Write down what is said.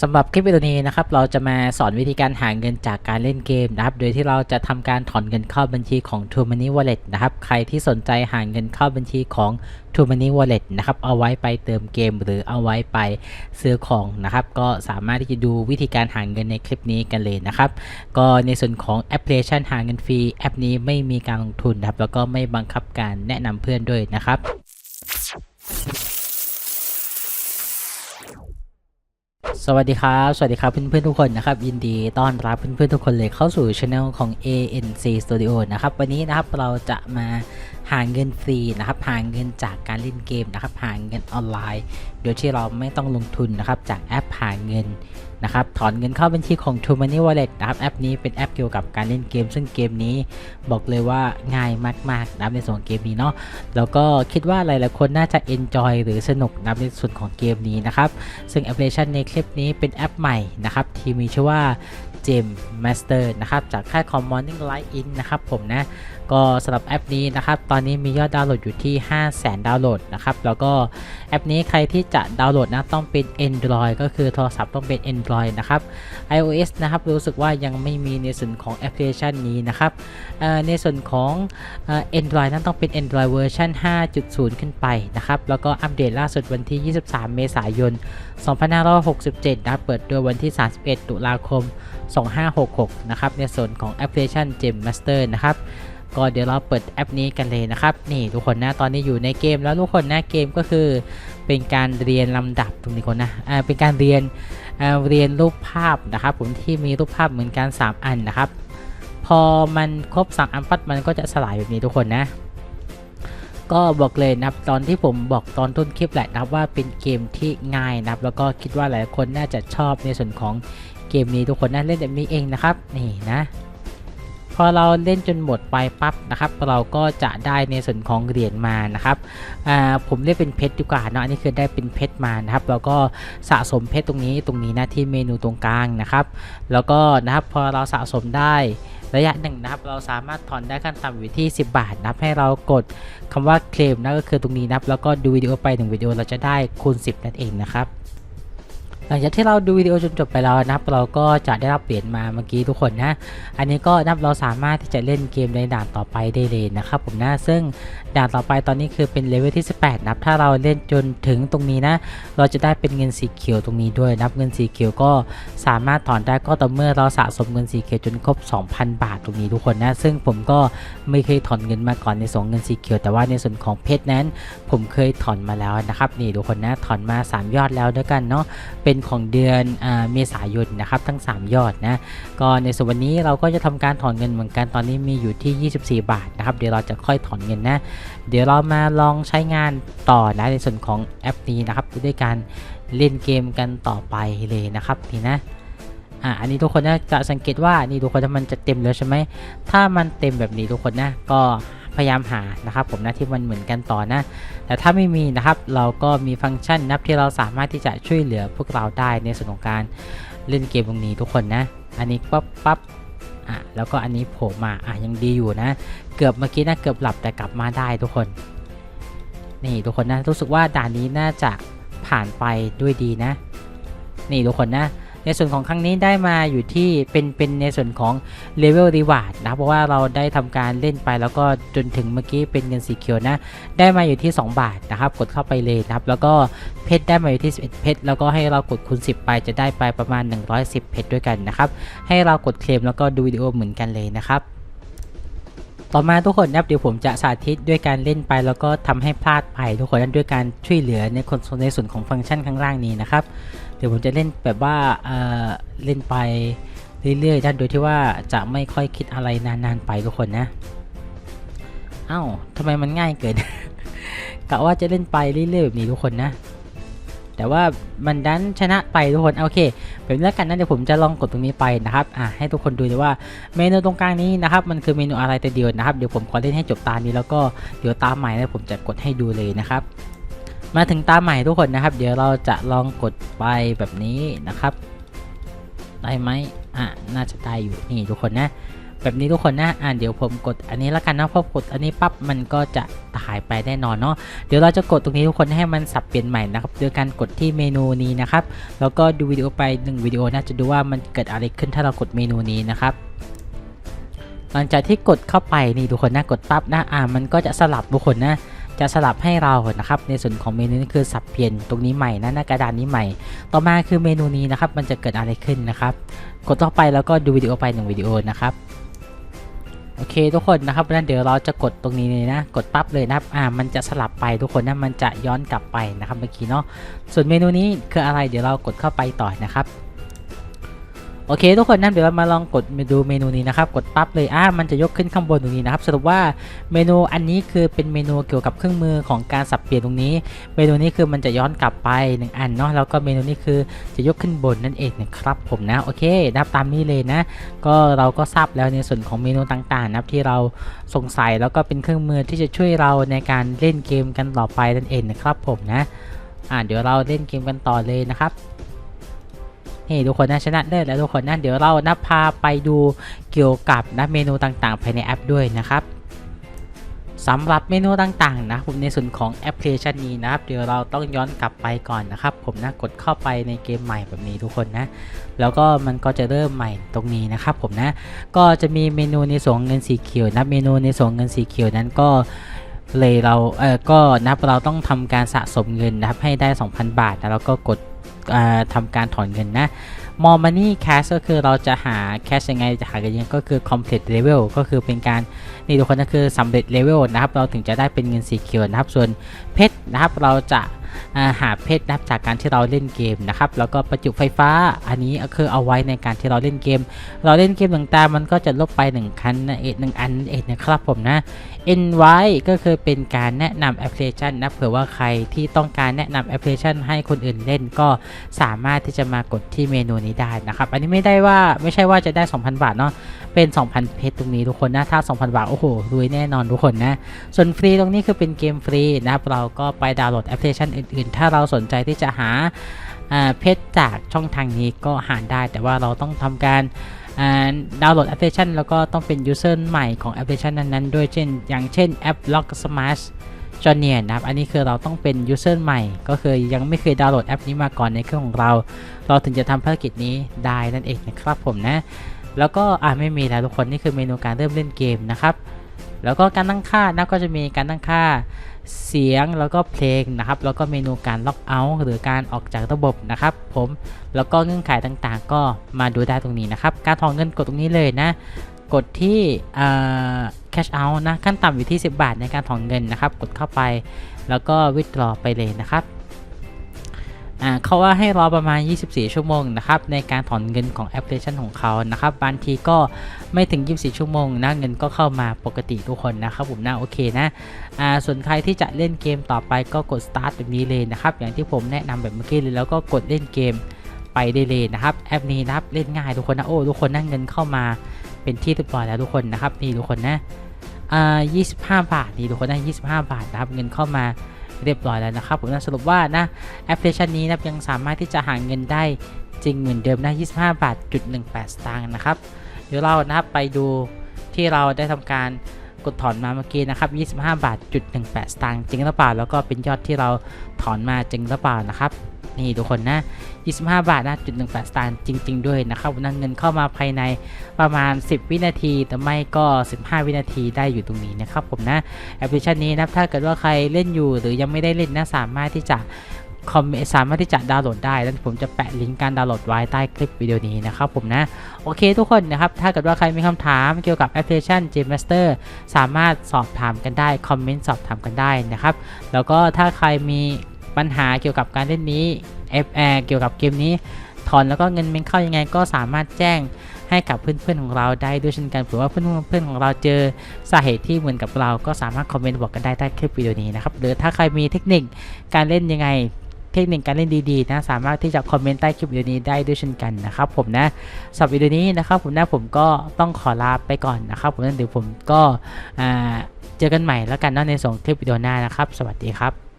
สำหรับคลิปวิดีโอนี้นะครับเราจะมาสอนวิธีการหาเงินจากการเล่นเกมนะครับ โดยที่เราจะทำการถอนเงินเข้าบัญชีของ t o Money Wallet นะครับใครที่สนใจหาเงินเข้าบัญชีของ t o Money Wallet นะครับเอาไว้ไปเติมเกมหรือเอาไว้ไปซื้อของนะครับ ก็สามารถที่จะดูวิธีการหาเงินในคลิปนี้กันเลยนะครับ ก็ในส่วนของแอปพลิเคชันหาเงินฟรีแอปนี้ไม่มีการลงทุนนะครับแล้วก็ไม่บังคับการแนะนำเพื่อนด้วยนะครับ สวัสดีครับ สวัสดีครับเพื่อนๆทุกคนนะครับ ยินดีต้อนรับเพื่อนๆทุกคนเลยเข้าสู่ช anel ของ ANC Studio นะครับ วันนี้นะครับเราจะมา หาเงินฟรีนะครับหาเงินจากการเล่นเกมนะครับหาเงินออนไลน์ โดยที่เราไม่ต้องลงทุนนะครับจากแอปหาเงินนะครับถอนเงินเข้าบัญชีของ True Money Wallet นะครับแอปนี้เป็นแอปเกี่ยวกับการเล่นเกม ซึ่งเกมนี้บอกเลยว่าง่ายมากๆนะในส่วนของเกมนี้เนาะแล้วก็คิดว่าหลายๆคนน่าจะ enjoy หรือสนุกนะในส่วนของเกมนี้นะครับ ซึ่งแอปพลิเคชันในคลิปนี้เป็นแอปใหม่นะครับที่มีชื่อว่า Gem Master นะครับจากค่ายของ Morning Light In นะครับผมนะ ก็สำหรับแอปนี้นะครับ ตอนนี้มียอดดาวน์โหลดอยู่ที่ 5 0 0 0 0 0ดาวน์โหลดนะครับ แล้วก็แอปนี้ใครที่จะดาวน์โหลดนะต้องเป็น Android ก็คือโทรศัพท์ต้องเป็น Android นะครับ iOS นะครับรู้สึกว่ายังไม่มีในส่วนของแอปพลิเคชันนี้นะครับในส่วนของเอ่อ Android นั้นต้องเป็น Android เวอร์ชัน5.0 ขึ้นไปนะครับ แล้วก็อัปเดตล่าสุดวันที่ 23 เมษายน 2567 นะครับเปิดตัววันที่ 31 ตุลาคม 2566 นะครับ ในส่วนของแอปพลิเคชัน Gem Master นะครับ ก็เดี๋ยวเราเปิดแอปนี้กันเลยนะครับนี่ทุกคนนะตอนนี้อยู่ในเกมแล้วทุกคนนะเกมก็คือเป็นการเรียนลำดับตรงนี้คนนะอ่าเป็นการเรียนอ่าเรียนรูปภาพนะครับผมที่มีรูปภาพเหมือนกัน 3 อันนะครับ พอมันครบ3อันปั๊บมันก็จะสลายแบบนี้ทุกคนนะก็บอกเลยนะครับตอนที่ผมบอกตอนต้นคลิปแหละนะครับว่าเป็นเกมที่ง่ายนะครับ แล้วก็คิดว่าหลายคนน่าจะชอบในส่วนของเกมนี้ทุกคนน่าเล่นแบบนี้เองนะครับนี่นะ พอเราเล่นจนหมดไปปั๊บนะครับ เราก็จะได้ในส่วนของเหรียญมานะครับอ่าผมเรียกเป็นเพชรดีกว่าเนาะอันนี้คือได้เป็นเพชรมานะครับแล้วก็สะสมเพชรตรงนี้ตรงนี้นะที่เมนูตรงกลางนะครับ แล้วก็นะครับพอเราสะสมได้ระยะหนึ่งนะครับเราสามารถถอนได้ขั้นต่ำอยู่ที่ 10 บาทนะครับให้เรากดคำว่าเคลมนะก็คือตรงนี้นะครับแล้วก็ดูวิดีโอไปหนึ่งวิดีโอเราจะได้คูณ 10 นั่นเองนะครับ หลังจากที่เราดูวิดีโอจนจบไปแล้วนะครับเราก็จะได้รับเหรียญมาเมื่อกี้ทุกคนนะ อันนี้ก็นับเราสามารถที่จะเล่นเกมในด่านต่อไปได้เลยนะครับผมนะซึ่งด่านต่อไปตอนนี้คือเป็นเลเวลที่ 18 นะครับถ้าเราเล่นจนถึงตรงนี้นะ เราจะได้เป็นเงินสีเขียวตรงนี้ด้วยนับเงินสีเขียวก็สามารถถอนได้ก็ต่อเมื่อเราสะสมเงินสีเขียวจนครบ 2,000 บาทตรงนี้ทุกคนนะซึ่งผมก็ไม่เคยถอนเงินมาก่อนในส่วนเงินสีเขียวแต่ว่าในส่วนของเพชรนั้น ผมเคยถอนมาแล้วนะครับนี่ทุกคนนะถอนมา 3 ยอดแล้วด้วยกันเนาะเป็นเป็นของเดือนอเมษายนนะครับทั้ง 3 ยอดนะก็ในส่วนวันนี้เราก็จะทำการถอนเงินเหมือนกันตอนนี้มีอยู่ที่ 24 บาทนะครับเดี๋ยวเราจะค่อยถอนเงินนะ เดี๋ยวเรามาลองใช้งานต่อนะในส่วนของแอปนี้นะครับด้วยการเล่นเกมกันต่อไปเลยนะครับนี่นะอะอันนี้ทุกคนนะจะสังเกตว่านี่ทุกคนถ้ามันจะเต็มแล้วใช่ไหมถ้ามันเต็มแบบนี้ทุกคนนะก็ พยายามหานะครับ ผมนะที่มันเหมือนกันต่อนะ แต่ถ้าไม่มีนะครับเราก็มีฟังก์ชันนับที่เราสามารถที่จะช่วยเหลือพวกเราได้ในส่วนของการเล่นเกมตรงนี้ทุกคนนะ อันนี้ปั๊บปั๊บอะแล้วก็อันนี้โผล่มาอะยังดีอยู่นะ เกือบเมื่อกี้นะเกือบหลับแต่กลับมาได้ทุกคน นี่ทุกคนนะรู้สึกว่าด่านนี้น่าจะผ่านไปด้วยดีนะ นี่ทุกคนนะ ในส่วนของครั้งนี้ได้มาอยู่ที่เป็นเป็นในส่วนของเลเวลรีวาร์ดนะเพราะว่าเราได้ทำการเล่นไปแล้วก็จนถึงเมื่อกี้เป็นเงินสีเขียวนะ ได้มาอยู่ที่ 2 บาทนะครับ กดเข้าไปเลยนะครับ แล้วก็เพชรได้มาอยู่ที่ 11 เพชรแล้วก็ให้เรากดคูณ 10 ไปจะได้ไปประมาณ 110 เพชรด้วยกันนะครับ ให้เรากดเคลมแล้วก็ดูวิดีโอเหมือนกันเลยนะครับต่อมาทุกคนนะครับเดี๋ยวผมจะสาธิตด้วยการเล่นไปแล้วก็ทำให้พลาดไปทุกคนนั้นด้วยการช่วยเหลือในคนในส่วนของฟังก์ชันข้างล่างนี้นะครับ ดี๋ยวผมจะเล่นแบบว่าเอ่อเล่นไปเรื่อยๆด้านโดยที่ว่าจะไม่ค่อยคิดอะไรนานๆไปทุกคนนะ เอ้าทำไมมันง่ายเกินกะว่าจะเล่นไปเรื่อยๆแบบนี้ทุกคนนะ แต่ว่ามันดันชนะไปทุกคนโอเคแบบนี้แล้วกันนะเดี๋ยวผมจะลองกดตรงนี้ไปนะครับอ่าให้ทุกคนดูเลยว่าเมนูตรงกลางนี้นะครับมันคือเมนูอะไรแต่เดียวนะครับเดี๋ยวผมขอเล่นให้จบตานี้แล้วก็เดี๋ยวตามใหม่แล้วผมจะกดให้ดูเลยนะครับ มาถึงตาใหม่ทุกคนนะครับ เดี๋ยวเราจะลองกดไปแบบนี้นะครับได้ไหมอะน่าจะได้อยู่นี่ทุกคนนะ แบบนี้ทุกคนนะอ่าเดี๋ยวผมกดอันนี้แล้วกันนะพอกดอันนี้ปั๊บมันก็จะหายไปแน่นอนเนาะเดี๋ยวเราจะกดตรงนี้ทุกคนให้มันสับเปลี่ยนใหม่นะครับโดยการกดที่เมนูนี้นะครับแล้วก็ดูวิดีโอไป1วิดีโอนะจะดูว่ามันเกิดอะไรขึ้นถ้าเรากดเมนูนี้นะครับหลังจากที่กดเข้าไปนี่ทุกคนนะกดปั๊บนะอ่ามันก็จะสลับทุกคนนะ จะสลับให้เรานะครับในส่วนของเมนูนี้คือสับเปลี่ยนตรงนี้ใหม่นะหน้ากระดานนี้ใหม่ ต่อมาคือเมนูนี้นะครับมันจะเกิดอะไรขึ้นนะครับกดเข้าไปแล้วก็ดูวิดีโอไปหนึ่งวิดีโอนะครับโอเคทุกคนนะครับนั้นเดี๋ยวเราจะกดตรงนี้เลยนะ กดปั๊บเลยนะครับอ่ามันจะสลับไปทุกคนนะมันจะย้อนกลับไปนะครับเมื่อกี้เนาะส่วนเมนูนี้คืออะไรเดี๋ยวเรากดเข้าไปต่อนะครับ โอเค ทุกคนนั่นเดี๋ยวเรามาลองกดมาดูเมนูนี้นะครับ กดปั๊บเลยอ่ามันจะยกขึ้นข้างบนตรงนี้นะครับสรุปว่าเมนูอันนี้คือเป็นเมนูเกี่ยวกับเครื่องมือของการสับเปลี่ยนตรงนี้ เมนูนี้คือมันจะย้อนกลับไปหนึ่งอันเนาะแล้วก็เมนูนี้คือจะยกขึ้นบนนั่นเองนะครับผมนะโอเคนะครับตามนี้เลยนะ ก็เราก็ทราบแล้วในส่วนของเมนูต่างๆนะครับที่เราสงสัยแล้วก็เป็นเครื่องมือที่จะช่วยเราในการเล่นเกมกันต่อไปนั่นเองนะครับผมนะอ่าเดี๋ยวเราเล่นเกมกันต่อเลยนะครับ นี่ทุกคนนะชนะเลิศแล้วทุกคนนะเดี๋ยวเรานะพาไปดูเกี่ยวกับนะเมนูต่างๆ ภายในแอปด้วยนะครับสำหรับเมนูต่างๆนะผมในส่วนของแอปพลิเคชันนี้นะครับเดี๋ยวเราต้องย้อนกลับไปก่อนนะครับ ผมนะกดเข้าไปในเกมใหม่แบบนี้ทุกคนนะ แล้วก็มันก็จะเริ่มใหม่ตรงนี้นะครับผมนะก็จะมีเมนูในส่วนเงินสีเขียวนะเมนูในส่วนเงินสีเขียวนั้นก็เลยเราเออก็นับเราต้องทำการสะสมเงินนะครับให้ได้ 2,000 บาทนะแล้วก็กด ทำการถอนเงินนะมอ r e money cash ก็คือเราจะหาแคชยังไงจะหากันยังก็คือ complete level ก็คือเป็นการนี่ทุกคนก็คือสำเร็จ level นะครับ เราถึงจะได้เป็นเงินสีเขียวนะครับ ส่วนเพชรนะครับเราจะ หาเพชรนะครับจากการที่เราเล่นเกมนะครับแล้วก็ประจุไฟฟ้าอันนี้คือเอาไว้ในการที่เราเล่นเกม เราเล่นเกมต่างๆมันก็จะลบไป1คันนะเอ็ดหนึ่งอันเอ็ดนะครับผมนะ NY ก็คือเป็นการแนะนำแอปพลิเคชันนะเผื่อว่าใครที่ต้องการแนะนำแอปพลิเคชันให้คนอื่นเล่นก็สามารถที่จะมากดที่เมนูนี้ได้นะครับ อันนี้ไม่ได้ว่าไม่ใช่ว่าจะได้ 2,000 บาทเนาะเป็น 2,000 เพชรตรงนี้ทุกคนนะถ้า 2,000 บาท โอ้โหรวยแน่นอนทุกคนนะ ส่วนฟรีตรงนี้คือเป็นเกมฟรีนะครับเราก็ไปดาวน์โหลดแอปพลิเคชันอื่นๆถ้าเราสนใจที่จะหาเพชรจากช่องทางนี้ก็หาได้แต่ว่าเราต้องทำการดาวน์โหลดแอปพลิเคชันแล้วก็ต้องเป็นยูเซอร์ใหม่ของแอปพลิเคชันนั้นๆด้วยเช่น อย่างเช่นแอป Lock Smash จอเนียนะครับ อันนี้คือเราต้องเป็นยูเซอร์ใหม่ ก็คือยังไม่เคยดาวน์โหลดแอปนี้มาก่อนในเครื่องของเรา เราถึงจะทำภารกิจนี้ได้นั่นเองนะครับผมนะ แล้วก็อ่าไม่มีแล้วทุกคนนี่คือเมนูการเริ่มเล่นเกมนะครับ แล้วก็การตั้งค่านะก็จะมีการตั้งค่าเสียงแล้วก็เพลงนะครับ แล้วก็เมนูการล็อกเอาท์หรือการออกจากระบบนะครับผมแล้วก็เงื่อนไขต่างๆ ก็มาดูได้ตรงนี้นะครับ การถอนเงินกดตรงนี้เลยนะ กดที่ cash out นะขั้นต่ำอยู่ที่ 10 บาทในการถอนเงินนะครับ กดเข้าไป แล้วก็ withdraw ไปเลยนะครับ อ่าเขาว่าให้รอประมาณ 24 ชั่วโมงนะครับในการถอนเงินของแอปพลิเคชันของเขานะครับบางทีก็ไม่ถึง 24 ชั่วโมงนะเงินก็เข้ามาปกติทุกคนนะครับผมนะโอเคนะอ่าส่วนใครที่จะเล่นเกมต่อไปก็กด start แบบนี้เลยนะครับอย่างที่ผมแนะนำแบบเมื่อกี้เลยแล้วก็กดเล่นเกมไปได้เลยนะครับแอปนี้นะครับเล่นง่ายทุกคนนะโอ้ทุกคนนะเงินเข้ามาเป็นที่เรียบร้อยแล้วทุกคนนะครับนี่ทุกคนนะอ่า25 บาทนี่ทุกคนนะ25 บาทนะครับเงินเข้ามา เรียบร้อยแล้วนะครับผมนะสรุปว่านะแอปพลิเคชันนี้นะยังสามารถที่จะหาเงินได้จริงเหมือนเดิมนะ25 บาทจุด18 สตางค์นะครับ เดี๋ยวเรานะครับไปดูที่เราได้ทำการกดถอนมาเมื่อกี้นะครับ25 บาทจุด18 สตางค์จริงหรือเปล่า แล้วก็เป็นยอดที่เราถอนมาจริงหรือเปล่านะครับ นี่ทุกคนนะ 25 บาทนะจุด18สตางค์จริง ๆ ด้วยนะครับนั่นเงินเข้ามาภายในประมาณ 10 วินาที แต่ไม่ก็ 15 วินาทีได้อยู่ตรงนี้นะครับผมนะแอปพลิเคชันนี้นะถ้าเกิดว่าใครเล่นอยู่หรือยังไม่ได้เล่นนะสามารถที่จะคอมสามารถที่จะดาวน์โหลดได้ แล้วผมจะแปะลิงก์การดาวน์โหลดไว้ใต้คลิปวิดีโอนี้นะครับผมนะ โอเคทุกคนนะครับ ถ้าเกิดว่าใครมีคำถามเกี่ยวกับแอปพลิเคชัน g m a s t e r สามารถสอบถามกันได้ คอมเมนต์สอบถามกันได้นะครับ แล้วก็ถ้าใครมี ปัญหาเกี่ยวกับการเล่นนี้เอฟเกี่ยวกับเกมนี้ถอนแล้วก็เงินเมนเข้ายังไงก็สามารถแจ้งให้กับเพื่อนๆของเราได้ด้วยเช่นกันเผื่อว่าเพื่อนๆของเราเจอสาเหตุที่เหมือนกับเราก็สามารถคอมเมนต์บอกกันได้ใต้คลิปวิดีโอนี้นะครับหรือถ้าใครมีเทคนิคการเล่นยังไง เทคนิคการเล่นดีๆนะสามารถที่จะคอมเมนต์ใต้คลิปวิดีโอนี้ได้ด้วยเช่นกันนะครับผมนะสำหรับวิดีโอนี้นะครับผมนะผมก็ต้องขอลาไปก่อนนะครับผมนะเดี๋ยวผมก็เจอกันใหม่แล้วกันนะในส่งคลิปวิดีโอหน้านะครับ สวัสดีครับ